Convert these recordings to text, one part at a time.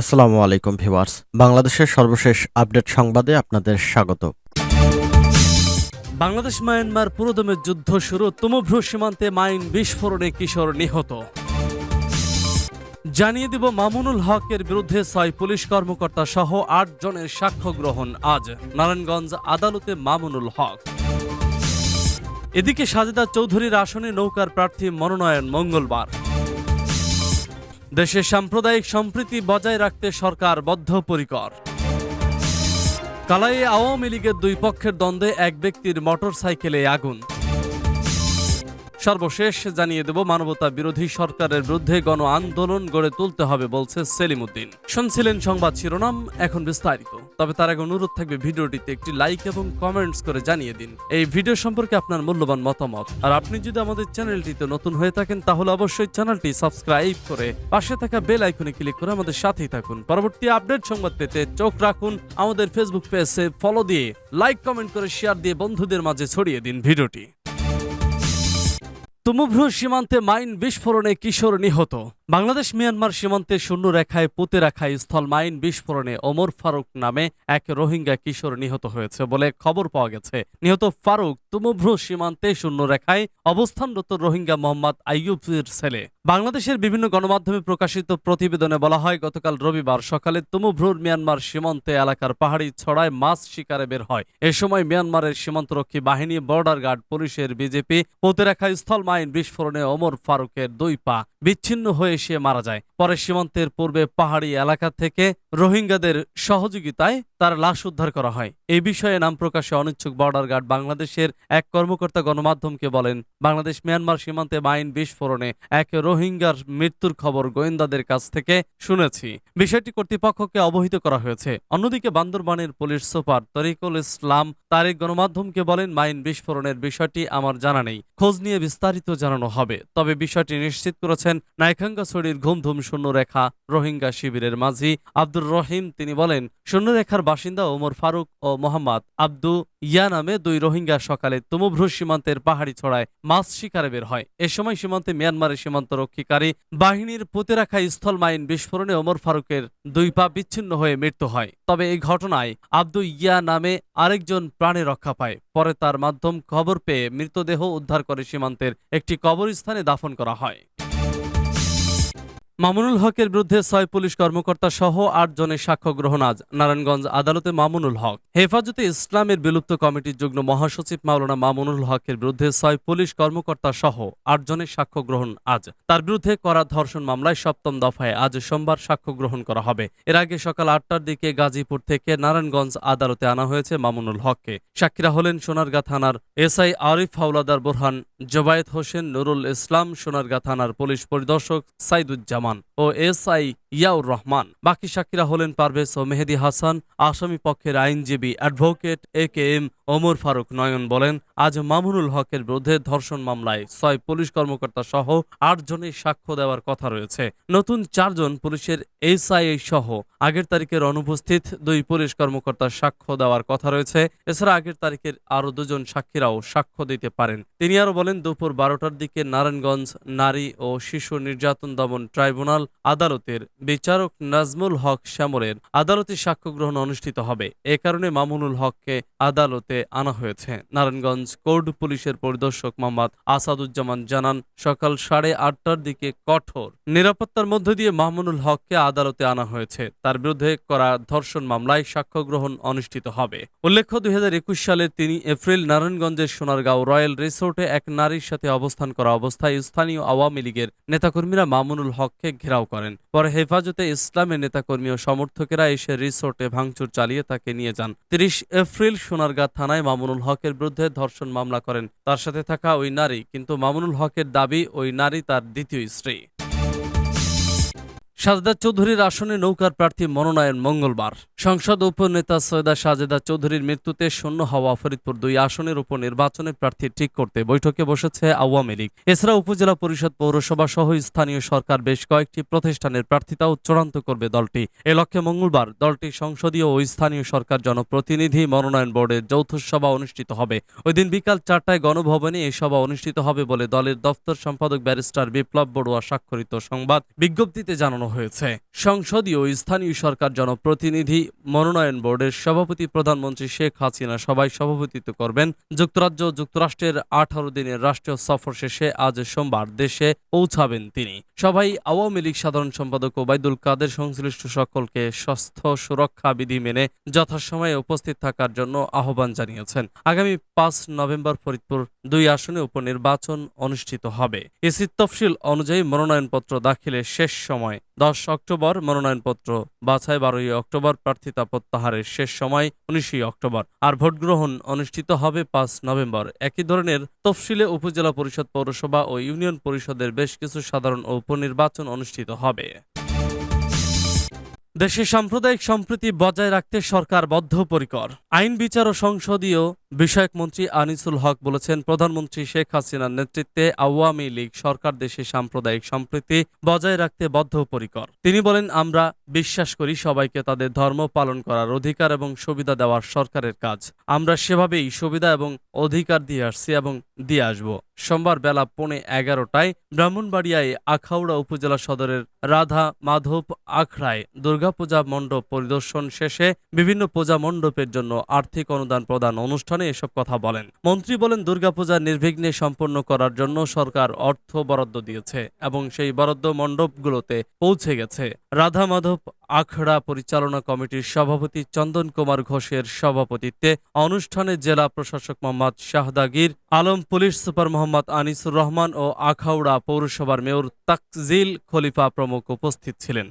আসসালামু আলাইকুম ভিউয়ার্স। বাংলাদেশের সর্বশেষ আপডেট সংবাদে আপনাদের স্বাগত। বাংলাদেশ মায়ানমার পুরোদমের যুদ্ধ শুরু, তুমভ্রু সীমান্তে মাইন বিস্ফোরণে কিশোর নিহত। জানিয়ে দিব মামুনুল হকের বিরুদ্ধে ছয় পুলিশ কর্মকর্তা সহ আট জনের সাক্ষ্য গ্রহণ আজ, নারায়ণগঞ্জ আদালতে মামুনুল হক। এদিকে সাজেদা চৌধুরীর আসনে নৌকার প্রার্থী মনোনয়ন মঙ্গলবার। দেশে সাম্প্রদায়িক সম্প্রীতি বজায় রাখতে সরকার বদ্ধপরিকর। কালাইয়ে আওয়ামী লীগের দুই পক্ষের দ্বন্দ্বে এক ব্যক্তির মোটরসাইকেলে আগুন। সর্বশেষ জানিয়ে দেব, মানবতা বিরোধী সরকারের বিরুদ্ধে গণ আন্দোলন গড়ে তুলতে হবে বলছে সেলিম উদ্দিন শুনছিলেন সংবাদ শিরোনাম, এখন বিস্তারিত। তবে তার আগে অনুরোধ থাকবে ভিডিওটিতে একটি লাইক এবং কমেন্টস করে জানিয়ে দিন। এই ভিডিও সম্পর্কে আপনার মূল্যবান মতামত। আর আপনি যদি আমাদের চ্যানেলটিতে নতুন হয়ে থাকেন, তাহলে অবশ্যই চ্যানেলটি সাবস্ক্রাইব করে পাশে থাকা বেল আইকনে ক্লিক করে আমাদের সাথেই থাকুন। পরবর্তী আপডেট সংবাদ পেতে চোখ রাখুন, আমাদের ফেসবুক পেজে ফলো দিয়ে লাইক কমেন্ট করে শেয়ার দিয়ে বন্ধুদের মাঝে ছড়িয়ে দিন ভিডিওটি। তুমুভ্রু সীমান্তে মাইন বিস্ফোরণে কিশোর নিহত। বাংলাদেশ মিয়ানমার সীমান্তে শূন্য রেখায় পুঁতে রাখায় স্থল মাইন বিস্ফোরণে ওমর ফারুক নামে এক রোহিঙ্গা কিশোর নিহত হয়েছে বলে খবর পাওয়া গেছে। নিহত ফারুক তুমুভ্রু সীমান্তে শূন্য রেখায় অবস্থানরত রোহিঙ্গা মোহাম্মদ আইয়ুবের ছেলে। বাংলাদেশের বিভিন্ন গণমাধ্যমে প্রকাশিত প্রতিবেদনে বলা হয়, গতকাল রবিবার সকালে তুমুভ্রুর মিয়ানমার সীমান্তে এলাকার পাহাড়ি ছড়ায় মাছ শিকারে বের হয়। এ সময় মিয়ানমারের সীমান্তরক্ষী বাহিনী বর্ডার গার্ড পুলিশের বিজেপি পুঁতে রাখা স্থল মাইন বিস্ফোরণে ওমর ফারুকের দুই পা বিচ্ছিন্ন হয়ে সে মারা যায়। পরে সীমান্তের পূর্বে পাহাড়ি এলাকা থেকে রোহিঙ্গাদের সহযোগিতায় তার লাশ উদ্ধার করা হয়। এই বিষয়ে নাম প্রকাশে অনিচ্ছুক বর্ডার গার্ড বাংলাদেশের এক কর্মকর্তা গণমাধ্যমকে বলেন, বাংলাদেশ মিয়ানমার সীমান্তে মাইন বিস্ফোরণে এক রোহিঙ্গার মৃত্যুর খবর গোয়েন্দাদের কাছ থেকে শুনেছি। বিষয়টি কর্তৃপক্ষকে অবহিত করা হয়েছে। অন্যদিকে বান্দরবানের পুলিশ সুপার তরিকুল ইসলাম তারেক গণমাধ্যমকে বলেন মাইন বিস্ফোরণের বিষয়টি আমার জানা নেই। খোঁজ নিয়ে বিস্তারিত জানানো হবে। তবে বিষয়টি নিশ্চিত করেছেন নাইখাঙ্গাছড়ির ঘুমধুম শূন্যরেখা রোহিঙ্গা শিবিরের মাঝি আব্দুর রহিম, তিনি বলেন, শূন্যরেখার বাসিন্দা ওমর ফারুক ও মোহাম্মদ আব্দু ইয়া নামে দুই রোহিঙ্গা সকালে তুমুভ্রু সীমান্তের পাহাড়ি ছড়ায় মাছ শিকারে বের হয়। এ সময় সীমান্তে মিয়ানমারের সীমান্ত রক্ষীকারী বাহিনীর পুঁতে রাখা স্থল মাইন বিস্ফোরণে ওমর ফারুকের দুই পা বিচ্ছিন্ন হয়ে মৃত্যু হয়। তবে এই ঘটনায় আব্দু ইয়া নামে আরেকজন প্রাণে রক্ষা পায়। পরে তার মাধ্যম খবর পেয়ে মৃতদেহ উদ্ধার করে সীমান্তের একটি কবরস্থানে দাফন করা হয়। মামুনুল হকের বিরুদ্ধে ছয় পুলিশ কর্মকর্তা সহ আট জনের সাক্ষ্য গ্রহণ আজ নারায়ণগঞ্জ আদালতে মামুনুল হক। হেফাজতে ইসলামের বিলুপ্ত কমিটির যুগ্ম মহাসচিব মাওলানা মামুনুল হকের বিরুদ্ধে ছয় পুলিশ কর্মকর্তা সহ আট জনের সাক্ষ্য গ্রহণ আজ। তার বিরুদ্ধে করা ধর্ষণ মামলায় সপ্তম দফায় আজ সোমবার সাক্ষ্য গ্রহণ করা হবে। এর আগে সকাল আটটার দিকে গাজীপুর থেকে নারায়ণগঞ্জ আদালতে আনা হয়েছে মামুনুল হককে। সাক্ষীরা হলেন সোনারগাঁ থানার এসআই আরিফ হাওলাদার বোরহান, জবায়েত হোসেন নুরুল ইসলাম, সোনারগাঁ থানার পুলিশ পরিদর্শক সাইদুজ্জামান। ও এসআই ইয়াউর রহমান। বাকি সাক্ষীরা হলেন পারভেজ ও মেহেদি হাসান, আসামি পক্ষের আইনজীবী advocate A K M Omar Faruk Nayan বলেন, আজ মামুনুল হকের বিরুদ্ধে ধর্ষণ মামলায় ছয় পুলিশ কর্মকর্তা সহ আট জনের সাক্ষ্য দেওয়ার কথা রয়েছে। নতুন চারজন পুলিশের এসআইএ সহ আগের তারিখের অনুপস্থিত দুই পুলিশ কর্মকর্তার সাক্ষ্য দেওয়ার কথা রয়েছে। এছাড়া আগের তারিখের আরও দুজন সাক্ষীরাও সাক্ষ্য দিতে পারেন। তিনি আরও বলেন, দুপুর বারোটার দিকে নারায়ণগঞ্জ নারী ও শিশু নির্যাতন দমন ট্রাইব্যুনাল আদালতের বিচারক নাজমুল হক শ্যামরের আদালতে সাক্ষ্য গ্রহণ অনুষ্ঠিত হবে। এ কারণে মামুনুল হককে আদালতে আনা হয়েছে। নারায়ণগঞ্জ কোর্ট পুলিশের পরিদর্শক মোহাম্মদ আসাদুজ্জামান জানান, সকাল সাড়ে আটটার দিকে কঠোর নিরাপত্তার মধ্য দিয়ে মামুনুল হককে আদালতে আনা হয়েছে। তার বিরুদ্ধে করা ধর্ষণ মামলায় সাক্ষ্য গ্রহণ অনুষ্ঠিত হবে। উল্লেখ্য, দুই হাজার একুশ সালে তিনি এপ্রিল নারায়ণগঞ্জের সোনারগাঁও রয়্যাল রিসোর্টে এক নারীর সাথে অবস্থান করা অবস্থায় স্থানীয় আওয়ামী লীগের নেতাকর্মীরা মামুনুল হককে ঘেরাও করেন। পরে হেফাজতে ইসলামের নেতাকর্মী ও সমর্থকেরা এসে রিসোর্টে ভাঙচুর চালিয়ে তাকে নিয়ে যান। তিরিশ এপ্রিল সোনারগাঁ থানায় মামুনুল হকের বিরুদ্ধে ধর্ষণ মামলা করেন। তার সাথে থাকা ওই নারী, কিন্তু মামুনুল হকের দাবি, ওই নারী তার দ্বিতীয় স্ত্রী। সাজদা চৌধুরীর আসনে নৌকার প্রার্থী মনোনয়ন মঙ্গলবার। সংসদ উপনেতা সৈয়দা সাজেদা চৌধুরীর মৃত্যুতে শূন্য হওয়া ফরিদপুর দুই আসনের উপর নির্বাচনের প্রার্থী ঠিক করতে বৈঠকে বসেছে আওয়ামী লীগ। এছাড়া উপজেলা পরিষদ পৌরসভা সহ স্থানীয় সরকার বেশ কয়েকটি প্রতিষ্ঠানের প্রার্থিতাও চূড়ান্ত করবে দলটি। এ লক্ষ্যে মঙ্গলবার দলটি সংসদীয় ও স্থানীয় সরকার জনপ্রতিনিধি মনোনয়ন বোর্ডের যৌথ সভা অনুষ্ঠিত হবে। ওই দিন বিকাল চারটায় গণভবনে এই সভা অনুষ্ঠিত হবে বলে দলের দফতর সম্পাদক ব্যারিস্টার বিপ্লব বড়ুয়া স্বাক্ষরিত সংবাদ বিজ্ঞপ্তিতে জানানো হয়েছে। সংসদীয় স্থানীয় সরকার জনপ্রতিনিধি, মনোনয়ন বোর্ডের সভাপতি প্রধানমন্ত্রী শেখ হাসিনা সবাই সভাপতিত্ব করবেন। যুক্তরাজ্য যুক্তরাষ্ট্রের আঠারো দিনের রাষ্ট্রীয় সফর শেষে আজ সোমবার দেশে পৌঁছাবেন তিনি। সবাই আওয়ামী লীগ সাধারণ সম্পাদক ওবায়দুল কাদের সংশ্লিষ্ট সকলকে স্বাস্থ্য সুরক্ষা বিধি মেনে যথাসময়ে উপস্থিত থাকার জন্য আহ্বান জানিয়েছেন। আগামী পাঁচ নভেম্বর ফরিদপুর দুই আসনে উপনির্বাচন অনুষ্ঠিত হবে। এসি তফসিল অনুযায়ী মনোনয়নপত্র দাখিলের শেষ সময়। দশ অক্টোবর মনোনয়নপত্র, বাছাই বারোই অক্টোবর প্রার্থিতা প্রত্যাহারের শেষ সময় উনিশই অক্টোবর। আর ভোট গ্রহণ অনুষ্ঠিত হবে পাঁচ নভেম্বর। একই ধরনের তফসিলে উপজেলা পরিষদ, পৌরসভা ও ইউনিয়ন পরিষদের বেশ কিছু সাধারণ উপনির্বাচন অনুষ্ঠিত হবে। দেশে সাম্প্রদায়িক সম্প্রীতি বজায় রাখতে সরকার বদ্ধপরিকর। আইন বিচার ও সংসদীয় বিষয়ক মন্ত্রী আনিসুল হক বলেছেন, প্রধানমন্ত্রী শেখ হাসিনার নেতৃত্বে আওয়ামী লীগ সরকার দেশে সাম্প্রদায়িক সম্প্রীতি বজায় রাখতে বদ্ধপরিকর। তিনি বলেন, আমরা বিশ্বাস করি সবাইকে তাদের ধর্ম পালন করার অধিকার এবং সুবিধা দেওয়ার সরকারের কাজ। আমরা সেভাবেই সুবিধা এবং অধিকার দিয়ে আসছি এবং দিয়ে আসব। সোমবার বেলা পৌনে এগারোটায় ব্রাহ্মণবাড়িয়ায় আখাউড়া উপজেলা সদরের রাধা মাধব আখড়ায় দুর্গাপূজা মণ্ডপ পরিদর্শন শেষে বিভিন্ন পূজা মণ্ডপের জন্য আর্থিক অনুদান প্রদান অনুষ্ঠানে এসব কথা বলেন। মন্ত্রী বলেন, দুর্গাপূজা নির্বিঘ্নে সম্পন্ন করার জন্য সরকার অর্থ বরাদ্দ দিয়েছে এবং সেই বরাদ্দ মণ্ডপগুলোতে পৌঁছে গেছে। রাধা মাধব আখড়া পরিচালনা কমিটির সভাপতি চন্দন কুমার ঘোষের সভাপতিত্বে অনুষ্ঠানে জেলা প্রশাসক মোহাম্মদ শাহদাগির, আলম পুলিশ সুপার মোহাম্মদ আনিসুর রহমান ও আখাউড়া পৌরসভার মেয়র তাকজিল খলিফা প্রমুখ উপস্থিত ছিলেন।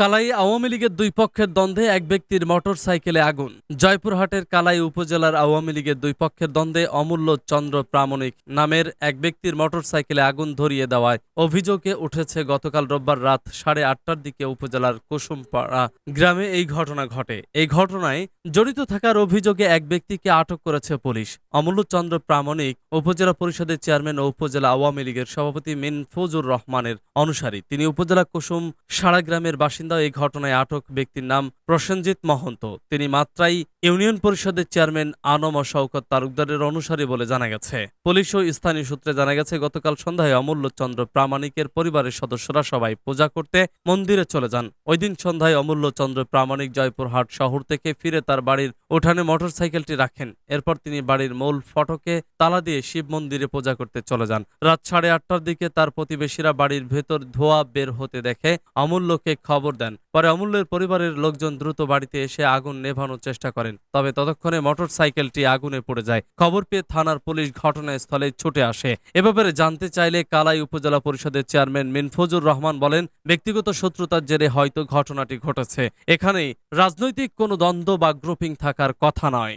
কালাই আওয়ামী লীগের দুই পক্ষের দ্বন্দ্বে এক ব্যক্তির মোটর সাইকেলে আগুন। জয়পুরহাটের কালাই উপজেলার আওয়ামী লীগের দুই পক্ষের দ্বন্দ্বে অমূল্য চন্দ্র প্রামাণিক নামের এক ব্যক্তির মোটর সাইকেলে আগুন ধরিয়ে দেওয়ায় অভিযোগে উঠেছে, গতকাল রোববার রাত সাড়ে আটটার দিকে উপজেলার কুসুমপাড়া গ্রামে এই ঘটনা ঘটে। এই ঘটনায় জড়িত থাকার অভিযোগে এক ব্যক্তিকে আটক করেছে পুলিশ। অমূল্য চন্দ্র প্রামাণিক উপজেলা পরিষদের চেয়ারম্যান ও উপজেলা আওয়ামী লীগের সভাপতি মিনফুজুর রহমানের অনুসারী। তিনি উপজেলা কুসুম সারা গ্রামের বাসিন্দা এই ঘটনায় আটক ব্যক্তির নাম প্রসেনজিৎ মহন্ত। তিনি মাত্রাই ইউনিয়ন পরিষদের চেয়ারম্যান আনম ও শওকত তালুকদারের অনুসারী বলে জানা গেছে। পুলিশ ও স্থানীয় সূত্রে জানা গেছে, গতকাল সন্ধ্যায় অমূল্য চন্দ্র প্রামাণিকের পরিবারের সদস্যরা সবাই পূজা করতে মন্দিরে চলে যান। ওই দিন সন্ধ্যায় অমূল্য চন্দ্র প্রামাণিক জয়পুরহাট শহর থেকে ফিরে তার বাড়ির উঠানে মোটরসাইকেলটি রাখেন। এরপর তিনি বাড়ির মূল ফটকে তালা দিয়ে শিব মন্দিরে পূজা করতে চলে যান। রাত সাড়ে আটটার দিকে তার প্রতিবেশীরা বাড়ির ভেতর ধোয়া বের হতে দেখে অমূল্যকে খবর দেন। পরে অমূল্যের পরিবারের লোকজন দ্রুত বাড়িতে এসে আগুন নেভানোর চেষ্টা করেন। তবে ততক্ষণে মোটর সাইকেলটি আগুনে পড়ে যায়। খবর পেয়ে থানার পুলিশ ঘটনাস্থলে ছুটে আসে। এ ব্যাপারে জানতে চাইলে কালাই উপজেলা পরিষদের চেয়ারম্যান মিনফুজুর রহমান বলেন, ব্যক্তিগত শত্রুতার জেরে হয়তো ঘটনাটি ঘটেছে। এখানেই রাজনৈতিক কোনো দ্বন্দ্ব বা গ্রুপিং থাকার কথা নয়।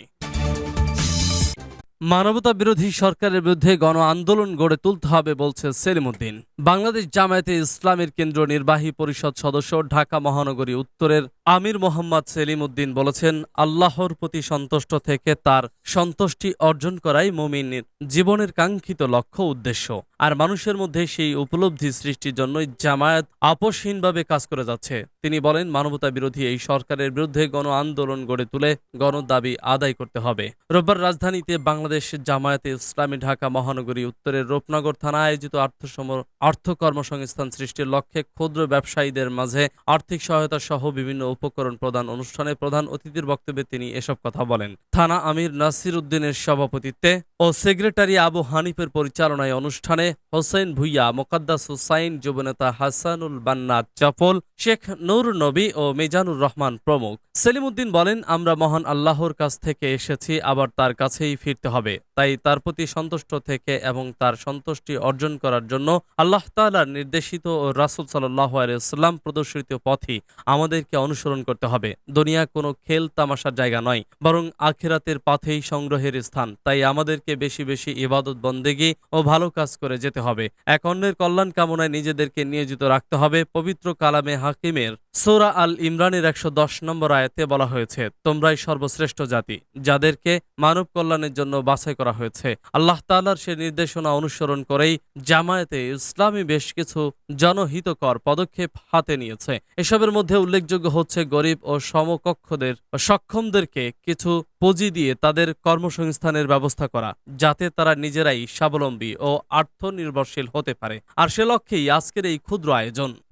মানবতা বিরোধী সরকারের বিরুদ্ধে গণ আন্দোলন গড়ে তুলতে হবে, বলছে সেলিমুদ্দিন। বাংলাদেশ জামায়াতে ইসলামের কেন্দ্র নির্বাহী পরিষদ সদস্য ঢাকা মহানগরী উত্তরের আমির মোহাম্মদ সেলিম উদ্দিন বলেছেন, আল্লাহর প্রতি সন্তুষ্ট থেকে তার সন্তুষ্টি অর্জন করাই মুমিনের জীবনের কাঙ্ক্ষিত লক্ষ্য উদ্দেশ্য। আর মানুষের মধ্যে সেই উপলব্ধি সৃষ্টির জন্যই জামায়াত আপোষহীনভাবে কাজ করে যাচ্ছে। তিনি বলেন, মানবতা বিরোধী এই সরকারের বিরুদ্ধে গণ আন্দোলন গড়ে তুলে গণদাবি আদায় করতে হবে। রোববার রাজধানীতে বাংলাদেশ জামায়াতে ইসলামী ঢাকা মহানগরী উত্তরের রূপনগর থানা আয়োজিত আর্থসম অর্থ কর্মসংস্থান সৃষ্টির লক্ষ্যে ক্ষুদ্র ব্যবসায়ীদের মাঝে আর্থিক সহায়তা সহ বিভিন্ন উপকরণ প্রদান অনুষ্ঠানে প্রধান অতিথির বক্তব্যে তিনি এসব কথা বলেন। থানা আমির নাসির উদ্দিনের সভাপতিত্বে ও সেক্রেটারি আবু হানিফের পরিচালনায় অনুষ্ঠানে হোসেন ভুইয়া, মোকাদ্দাস হুসাইন, যুবনেতা হাসানুল বান্না চাপল, শেখ নূর নবী ও মিজানুর রহমান প্রমুখ। সেলিমউদ্দিন বলেন, আমরা মহান আল্লাহর কাছ থেকে এসেছি, আবার তার কাছেই ফিরতে হবে। তাই তার প্রতি সন্তুষ্ট থেকে এবং তার সন্তুষ্টি অর্জন করার জন্য আল্লাহ তাআলার নির্দেশিত ও রাসুল সাল্লাহ আলাইসাল্লাম প্রদর্শিত পথই আমাদেরকে অনুসরণ করতে হবে। দুনিয়া কোনো খেল তামাশার জায়গা নয়, বরং আখেরাতের পাথেই সংগ্রহের স্থান। তাই আমাদেরকে বেশি বেশি ইবাদত, বন্দেগি ও ভালো কাজ করে যেতে হবে। এক অন্যের কল্যাণ কামনায় নিজেদেরকে নিয়োজিত রাখতে হবে। পবিত্র কালামে হাকিমের সৌরা আল ইমরানের একশো দশ নম্বর আয়াতে বলা হয়েছে, তোমরাই সর্বশ্রেষ্ঠ জাতি, যাদেরকে মানব কল্যাণের জন্য বাছাই করা হয়েছে। আল্লাহ তাআলার সে নির্দেশনা অনুসরণ করেই জামায়াতে ইসলামী বেশ কিছু জনহিতকর পদক্ষেপ হাতে নিয়েছে। এসবের মধ্যে উল্লেখযোগ্য হচ্ছে, গরিব ও সমকক্ষদের, সক্ষমদেরকে কিছু পুঁজি দিয়ে তাদের কর্মসংস্থানের ব্যবস্থা করা, যাতে তারা নিজেরাই স্বাবলম্বী ও আত্মনির্ভরশীল হতে পারে। আর সে লক্ষ্যেই আজকের এই ক্ষুদ্র আয়োজন।